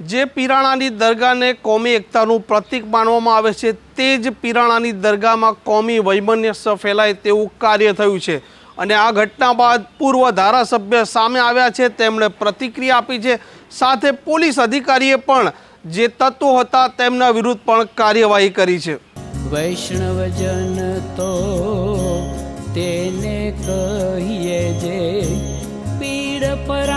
જે પીરાણાની દરગાહને કોમી એકતાનું પ્રતીક માનવામાં આવે છે, તે જ પીરાણાની દરગાહમાં કોમી વૈમનસ્ય ફેલાય તેવું કાર્ય થયું છે. અને આ ઘટના બાદ પૂર્વ ધારાસભ્ય સામે આવ્યા છે, તેમણે પ્રતિક્રિયા આપી છે. સાથે પોલીસ અધિકારીએ પણ જે તત્વો હતા તેમના વિરુદ્ધ પણ કાર્યવાહી કરી છે. વૈષ્ણવજન તો તેને કહીએ જે પીડ પરાઈ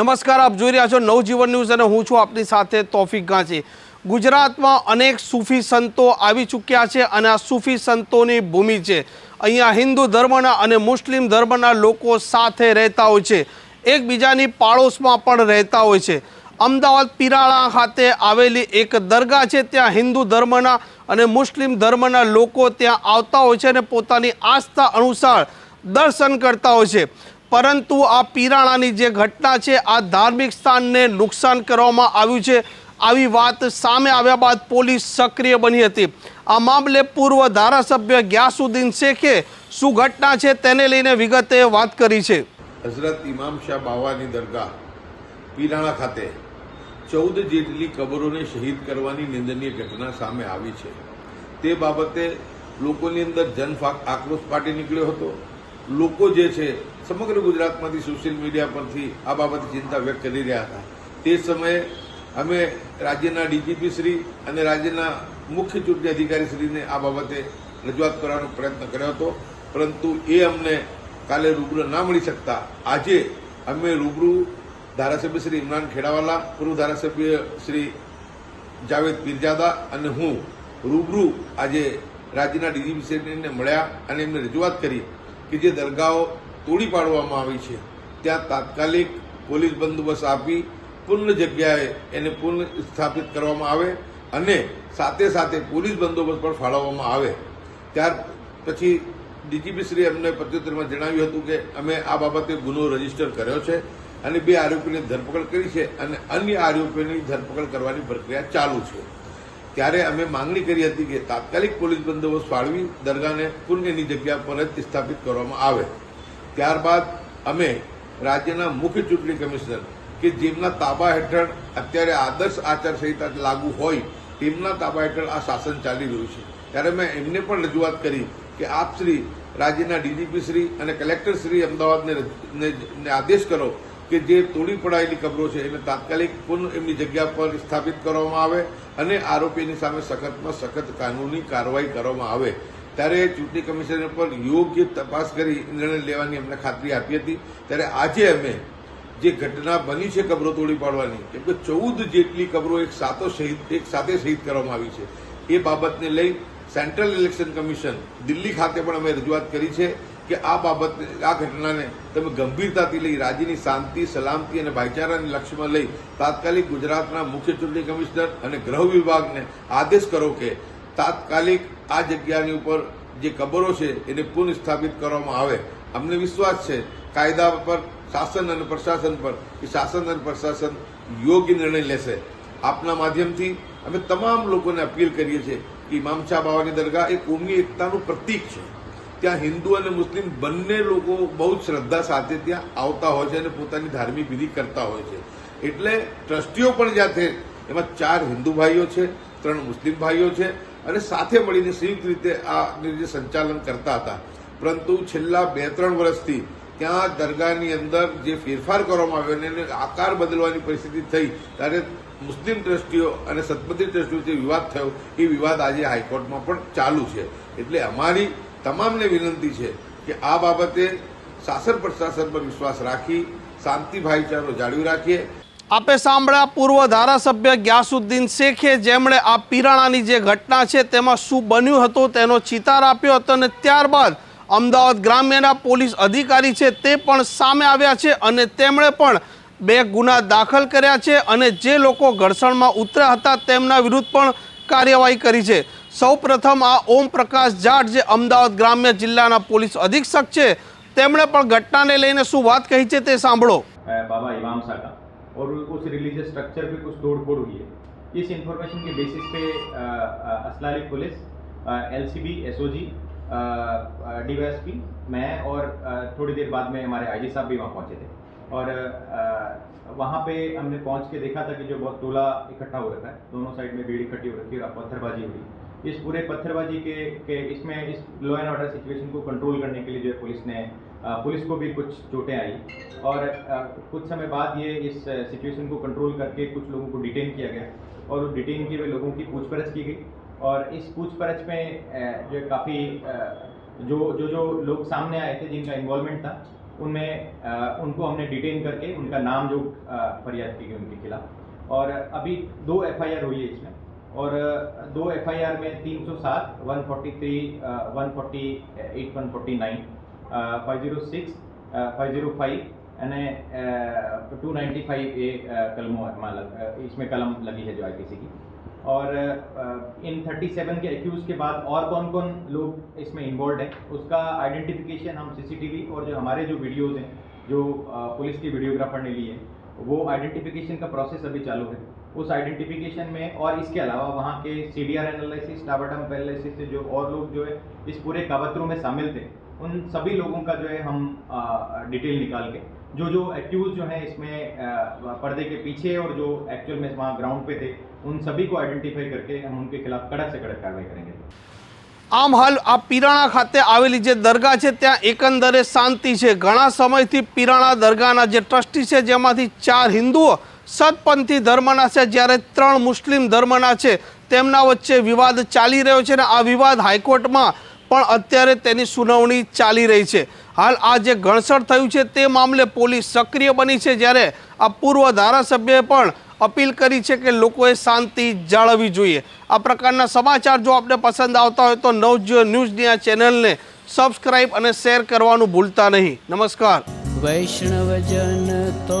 નમસ્કાર, આપ જોઈ રહ્યા છો નવજીવન ન્યૂઝ અને હું છું આપની સાથે તોફિક ગાંચી. ગુજરાતમાં અનેક સૂફી સંતો આવી ચૂક્યા છે અને આ સૂફી સંતોની ભૂમિ છે. અહીંયા હિન્દુ ધર્મના અને મુસ્લિમ ધર્મના લોકો સાથે રહેતા હોય છે. એકબીજાની પાડોશમાં પણ રહેતા હોય છે. અમદાવાદ પીરાળા ખાતે આવેલી એક દરગાહ છે, ત્યાં હિન્દુ ધર્મના અને મુસ્લિમ ધર્મના લોકો ત્યાં આવતા હોય છે અને પોતાની આસ્થા અનુસાર દર્શન કરતા હોય છે. પરંતુ આ પીરાણાની જે ઘટના છે, આ ધાર્મિક સ્થાનને નુકસાન કરવામાં આવ્યું છે. આવી વાત સામે આવ્યા બાદ પોલીસ સક્રિય બની હતી. આ મામલે પૂર્વ ધારાસભ્ય ગ્યાસુદ્દીન શેખે શું ઘટના છે તેને લઈને વિગતે વાત કરી છે. હઝરત ઇમામ શાહ બાવાની દરગાહ, પીરાણા ખાતે ચૌદ જેટલી કબરોને શહીદ કરવાની નિંદનીય ઘટના સામે આવી છે. તે બાબતે લોકોની અંદર જનફાક આક્રોશ ફાટી નીકળ્યો હતો. લોકો જે છે, સમગ્ર ગુજરાતમાંથી સોશિયલ મીડિયા પરથી આ બાબતે ચિંતા વ્યક્ત કરી રહ્યા હતા. તે સમયે અમે રાજ્યના ડીજીપી શ્રી અને રાજ્યના મુખ્ય ચૂંટણી અધિકારી શ્રીને આ બાબતે રજૂઆત કરવાનો પ્રયત્ન કર્યો હતો. પરંતુ એ અમને કાલે રૂબરૂ ના મળી શકતા. આજે અમે રૂબરૂ ધારાસભ્ય શ્રી ઇમરાન ખેડાવાલા, પૂર્વ ધારાસભ્ય શ્રી જાવેદ પીરજાદા અને હું રૂબરૂ આજે રાજ્યના ડીજીપી શ્રીને મળ્યા અને એમને રજૂઆત કરી. કે જે દરગાહો તોડી પાડવામાં આવી છે, ત્યાં તાત્કાલિક પોલીસ બંદોબસ્ત આપી પૂર્ણ જગ્યાએ એને પુનઃ સ્થાપિત કરવામાં આવે અને સાથે સાથે પોલીસ બંદોબસ્ત પણ ફાળવવામાં આવે. ત્યાર પછી ડીજીપી શ્રી અમને પ્રત્યુત્તરમાં જણાવ્યું હતું કે અમે આ બાબતે ગુનો રજિસ્ટર કર્યો છે અને બે આરોપીની ધરપકડ કરી છે અને અન્ય આરોપીની ધરપકડ કરવાની પ્રક્રિયા ચાલુ છે. ત્યારે અમે માંગણી કરી હતી કે તાત્કાલિક પોલીસ બંદોબસ્ત ફાળવી દરગાહને પુણ્યની જગ્યા પર જ સ્થાપિત કરવામાં આવે. ત્યારબાદ અમે રાજ્યના મુખ્ય ચૂંટણી કમિશનર કે જેમના તાબા હેઠળ અત્યારે આદર્શ આચારસંહિતા લાગુ હોય, તેમના તાબા હેઠળ આ શાસન ચાલી રહ્યું છે. ત્યારે મેં એમને પણ રજૂઆત કરી કે આપ શ્રી રાજ્યના ડીજીપી શ્રી અને કલેક્ટર શ્રી અમદાવાદને આદેશ કરો કે જે તોડી પડાયેલી કબરો છે, એને તાત્કાલિક પુનઃ એમની જગ્યા પર સ્થાપિત કરવામાં આવે અને આરોપીની સામે સખતમાં સખત કાનૂની કાર્યવાહી કરવામાં આવે. ત્યારે ચૂંટણી કમિશનર પર યોગ્ય તપાસ કરી નિર્ણય લેવાની અમને ખાતરી આપી હતી. ત્યારે આજે અમે જે ઘટના બની છે કબરો તોડી પાડવાની, કેમ કે ચૌદ જેટલી કબરો એક સાતો શહીદ એક સાથે શહીદ કરવામાં આવી છે. એ બાબતને લઈ સેન્ટ્રલ ઇલેક્શન કમિશન દિલ્હી ખાતે પણ અમે રજૂઆત કરી છે. કે આ બાબત, આ ઘટનાને તમે ગંભીરતાથી લઈ રાજ્યની શાંતિ, સલામતી અને ભાઈચારાને લક્ષ્યમાં લઈ તાત્કાલિક ગુજરાતના મુખ્ય ચૂંટણી કમિશનર અને ગૃહ વિભાગને આદેશ કરો કે તાત્કાલિક આ જગ્યાની ઉપર જે કબરો છે એને પુનઃસ્થાપિત કરવામાં આવે. અમને વિશ્વાસ છે કાયદા પર, શાસન અને પ્રશાસન પર કે શાસન અને પ્રશાસન યોગ્ય નિર્ણય લેશે. આપના માધ્યમથી અમે તમામ લોકોને અપીલ કરીએ છીએ કે ઇમામ શાહ બાવાની દરગાહ એ કોમી એકતાનું પ્રતીક છે. ત્યાં હિન્દુ અને મુસ્લિમ બંને લોકો બહુ જ શ્રદ્ધા સાથે ત્યાં આવતા હોય છે અને પોતાની ધાર્મિક વિધિ કરતા હોય છે. એટલે ટ્રસ્ટીઓ પણ છે, એમાં ચાર હિન્દુ ભાઈઓ છે, ત્રણ મુસ્લિમ ભાઈઓ છે અને સાથે મળીને સંયુક્ત રીતે આ જે સંચાલન કરતા હતા. પરંતુ છેલ્લા બે ત્રણ વર્ષથી ત્યાં દરગાહની અંદર જે ફેરફાર કરવામાં આવ્યો અને એને આકાર બદલવાની પરિસ્થિતિ થઈ, ત્યારે મુસ્લિમ ટ્રસ્ટીઓ અને સતપતિ ટ્રસ્ટીઓ જે વિવાદ થયો, એ વિવાદ આજે હાઈકોર્ટમાં પણ ચાલુ છે. એટલે અમારી તમામને વિનંતી છે કે આ બાબતે શાસન પ્રશાસન પર વિશ્વાસ રાખી, શાંતિ ભાઈચારો જાળવી રાખીએ. આપે સાંભળ્યા પૂર્વ ધારાસભ્ય ગ્યાસુદ્દીન શેખે જેમણે આ પીરાણાની જે ઘટના છે તેમાં શું બન્યું હતું તેનો ચિતાર આપ્યો હતો અને ત્યારબાદ અમદાવાદ ગ્રામ્યના પોલીસ અધિકારી છે તે પણ સામે આવ્યા છે અને તેમણે પણ બે ગુના દાખલ કર્યા છે અને જે લોકો ઘર્ષણમાં ઉતર્યા હતા તેમના વિરુદ્ધ પણ કાર્યવાહી કરી છે. સૌ પ્રથમ આ ઓમ પ્રકાશ જાટ જે અમદાવાદ ગ્રામ્ય જિલ્લાના પોલીસ અધિક્ષક છે તેમણે પણ ઘટનાને લઈને શું વાત કહી છે તે સાંભળો अ, बाबा इमाम शाह का और उस रिलीजियस स्ट्रक्चर पे कुछ तोड़ फोड़ हुई है इस इंफॉर्मेशन के बेसिस पे अ, अ, Aslali police L C B S O G DYSP मैं और अ, थोड़ी देर बाद में हमारे आईजी साहब भी वहाँ पहुँचे थे और अ, वहाँ पे हमने पहुँच के देखा था कि जो बहुत टोला इकट्ठा हो रखा है दोनों साइड में भीड़ इकट्ठी हो रखी है और पत्थरबाजी हो रही इस पूरे पत्थरबाजी के, के इसमें इस लॉ एंड ऑर्डर सिचुएशन को कंट्रोल करने के लिए जो है पुलिस ने पुलिस को भी कुछ चोटें आई। और कुछ समय बाद ये इस सिचुएशन को कंट्रोल करके कुछ लोगों को डिटेन किया गया। और उस डिटेन किए हुए लोगों की पूछपरछ की गई। और इस पूछपरछ में जो काफ़ी जो जो जो लोग सामने आए थे जिनका इन्वॉल्वमेंट था उनमें उनको हमने डिटेन करके उनका नाम जो फरियाद की गई उनके खिलाफ। और अभी दो एफआईआर हुई है इसमें। और अ, दो एफआईआर में 307, 143, अ, 148, 149, અ, 506, અ, 505 અને टू नाइन्टी फाइव ए अ, कलमों में लग, अ, इसमें कलम लगी है जो आईपीसी की और अ, इन 37 के एक्यूज के बाद और कौन कौन लोग इसमें इन्वॉल्व हैं उसका आइडेंटिफिकेशन हम सीसीटीवी और जो हमारे जो वीडियोज हैं जो अ, पुलिस के वीडियोग्राफर ने लिए वो आइडेंटिफिकेशन का प्रोसेस अभी चालू है उस आइडेंटिफिकेशन में और इसके अलावा वहाँ के C D R analysis टाबाटम analysis से जो और लोग जो है इस पूरे कावतरों में शामिल थे उन सभी लोगों का जो है हम अ, डिटेल निकाल के जो जो एक्यूज जो हैं इसमें अ, पर्दे के पीछे और जो एक्चुअल में वहाँ ग्राउंड पे थे उन सभी को आइडेंटिफाई करके हम उनके खिलाफ कड़क से कड़क कार्रवाई करेंगे આમ હાલ આ પીરાણા ખાતે આવેલી જે દરગાહ છે ત્યાં એકંદરે શાંતિ છે ઘણા સમયથી પીરાણા દરગાહના જે ટ્રસ્ટી છે જેમાંથી ચાર હિન્દુઓ સતપંથી ધર્મના છે, જ્યારે ત્રણ મુસ્લિમ ધર્મના છે, તેમના વચ્ચે વિવાદ ચાલી રહ્યો છે ને આ વિવાદ હાઈકોર્ટમાં પણ અત્યારે તેની સુનાવણી ચાલી રહી છે. હાલ આ જે ઘણસર થયું છે તે મામલે પોલીસ સક્રિય બની છે, જ્યારે આ પૂર્વ ધારાસભ્યએ પણ અપીલ કરી છે કે લોકોએ શાંતિ જાળવવી જોઈએ. આ પ્રકારના સમાચાર જો આપને પસંદ આવતા હોય તો નવજીવન ન્યૂઝની આ ચેનલને સબસ્ક્રાઇબ અને શેર કરવાનું ભૂલતા નહીં. નમસ્કાર. વૈષ્ણવજન તો